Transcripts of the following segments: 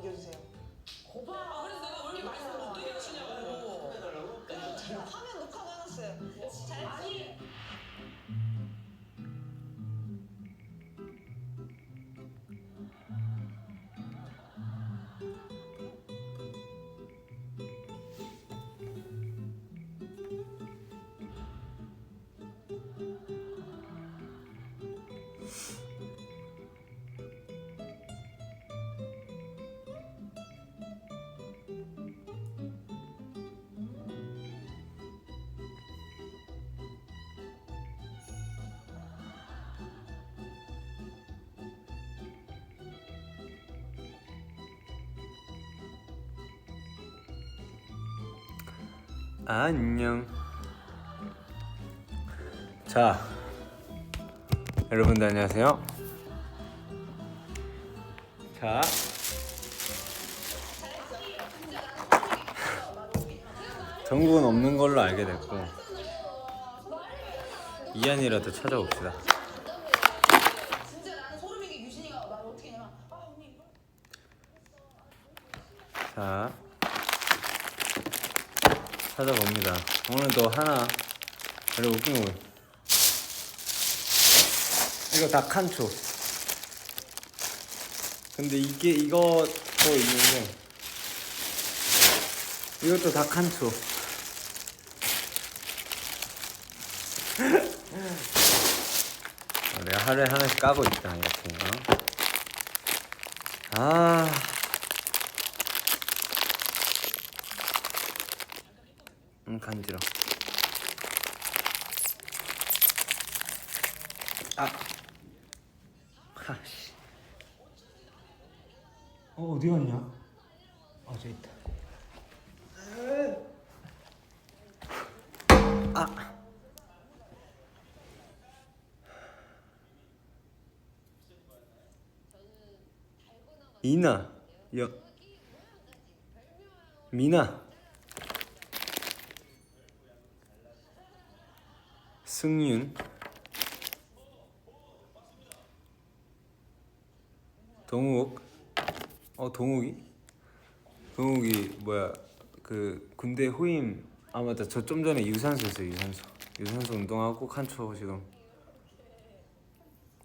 남겨주세요. 아, 그래서 내가 왜 이렇게 말씀을 못드게 하시냐고. 화면 녹화도 해놨어요. 잘 아니. 안녕. 자, 여러분들 안녕하세요. 자, 정국은 없는 걸로 알게 됐고 이한이라도 찾아봅시다. 자, 찾아봅니다. 오늘도 하나 여러분 웃긴 거 이거 다 칸초. 근데 이게 더 있는데 이것도 다 칸초. 어, 내가 하루에 하나씩 까고 있다 이렇게. 어? 아. 간지러. 아. 하씨. 어 어디 갔냐? 아저 있다. 아. 이나. 여. 미나. 승윤. 동욱. 어 동욱이? 동욱이 뭐야? 그 군대 후임. 아 맞다. 저 좀 전에 유산소 했어요 유산소. 유산소 운동하고 칸초 지금.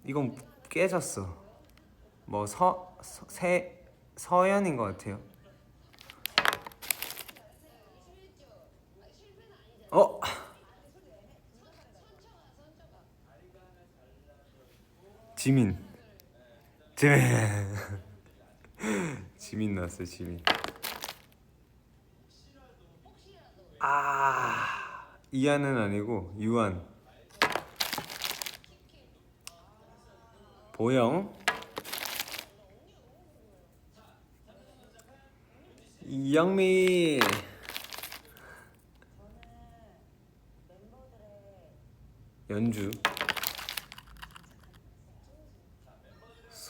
이건 깨졌어. 뭐 서 세 서연인 것 같아요. 어 지민. 지민. 지민 나왔어요 지민. 아 이한은 아니고 유한. 보영. 이영미. 연주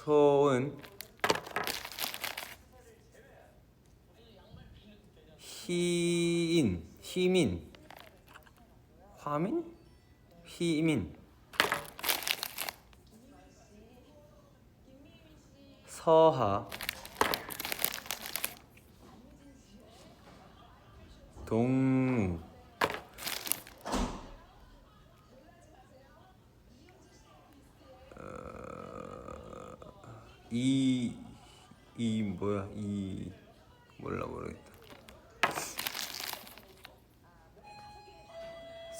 소은 희인 희민. 화민? 희민. 서하. 동우 이, 이 뭐야? 이 몰라 모르겠다.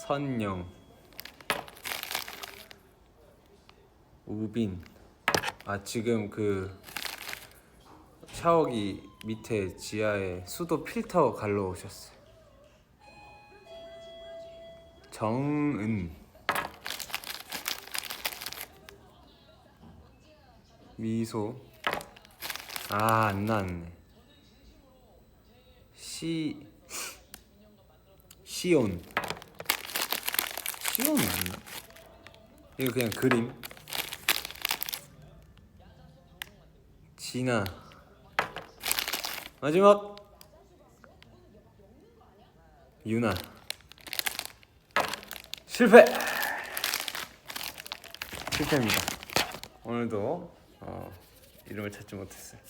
선영. 우빈. 아 지금 그 샤워기 밑에 지하에 수도 필터 갈러 오셨어요. 정은 미소. 아 안 나왔네. 시 시온. 시온 맞나? 이거 그냥 그림. 진아. 마지막. 유나. 실패. 실패입니다. 오늘도 어, 이름을 찾지 못했어요.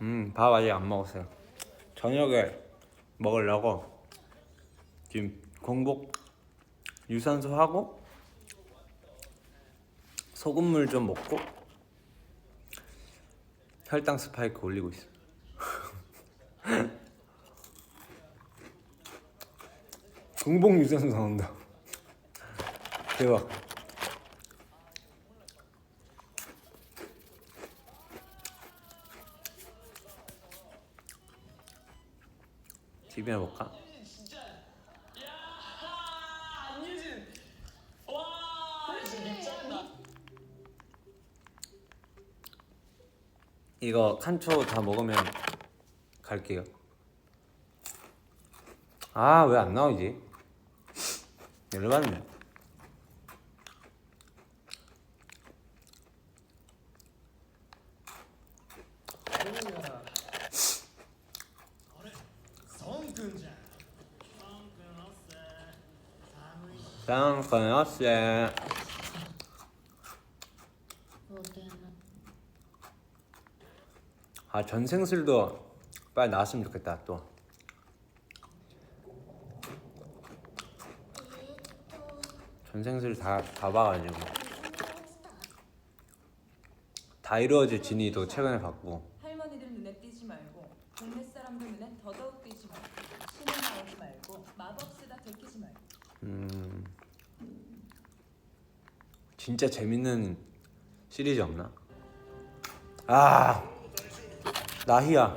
음, 밥 아직 안 먹었어요. 저녁에 먹으려고 지금 공복 유산소 하고 소금물 좀 먹고 혈당 스파이크 올리고 있어요. 공복 유산소 나온다. 대박. 진짜 미쳤다 이거 칸초 다 먹으면 갈게요. 아 왜 안 나오지? 열받네. 쌍꺼였어. 아 전생술도 빨리 나왔으면 좋겠다 또. 전생술 다, 다 봐가지고. 다 이루어질 진이도 최근에 봤고. 할머니들 눈에 띄지 말고 동네 사람들 눈엔 더더욱 띄지 말고 신을 나오지 말고 마법 쓰다 들키지 말고. 음. 진짜 재밌는 시리즈 없나? 아 나희야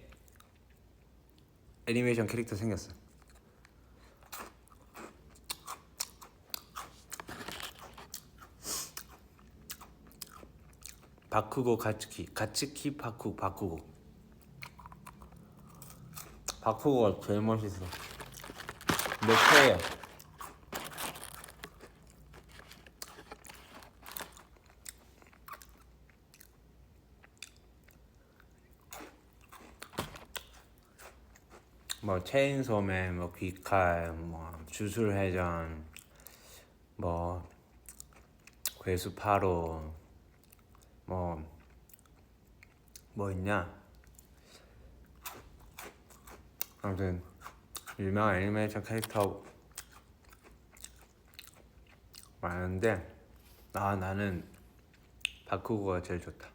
애니메이션 캐릭터 생겼어. 바쿠고 가츠키, 가츠키 바쿠 바쿠고. 바쿠고가 제일 멋있어. 내 최애야. 뭐 체인소맨, 뭐 귀칼, 뭐 주술회전, 뭐 괴수파로, 뭐뭐 있냐? 아무튼 유명한 애니메이션 캐릭터 많은데 아 나는 바쿠고가 제일 좋다.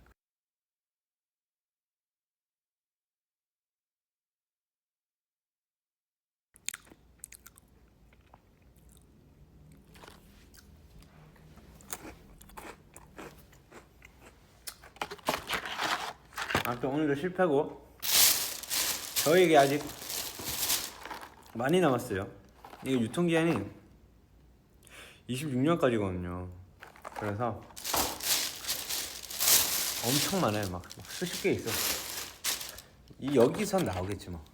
아무튼 오늘도 실패고 저에게 아직 많이 남았어요. 이게 유통기한이 26년까지거든요. 그래서 엄청 많아요. 막, 막 수십 개 있어. 이 여기선 나오겠지 뭐.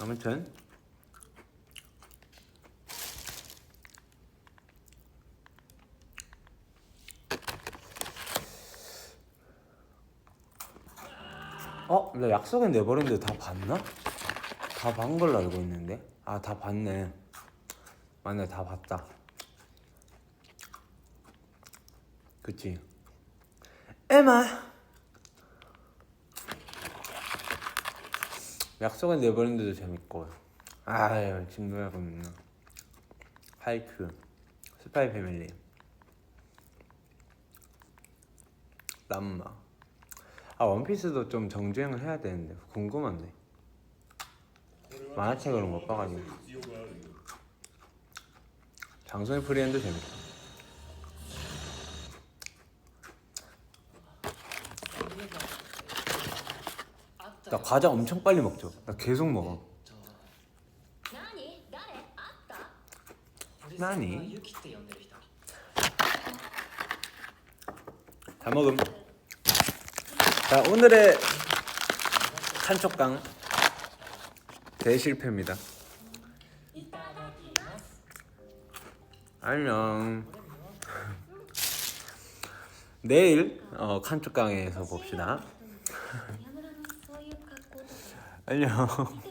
아무튼 어? 나 약속은 내버렸는데 다 봤나? 다 본 걸로 알고 있는데. 아 다 봤네. 맞네 다 봤다. 그치? 에마! 약속은 내버렸는데도 재밌고. 아유 친구하고 있는 하이크 스파이 패밀리. 람마 아 원피스도 좀 정주행을 해야 되는데 궁금한데. 만화책으로 못 봐가지고. 장소의 프리랜드 재밌다. 나 과자 엄청 빨리 먹죠. 나 계속 먹어. 나니? 다 먹음. 자 오늘의 산초강 대실패입니다. 안녕. 내일 어, 칸초강에서 봅시다. 안녕.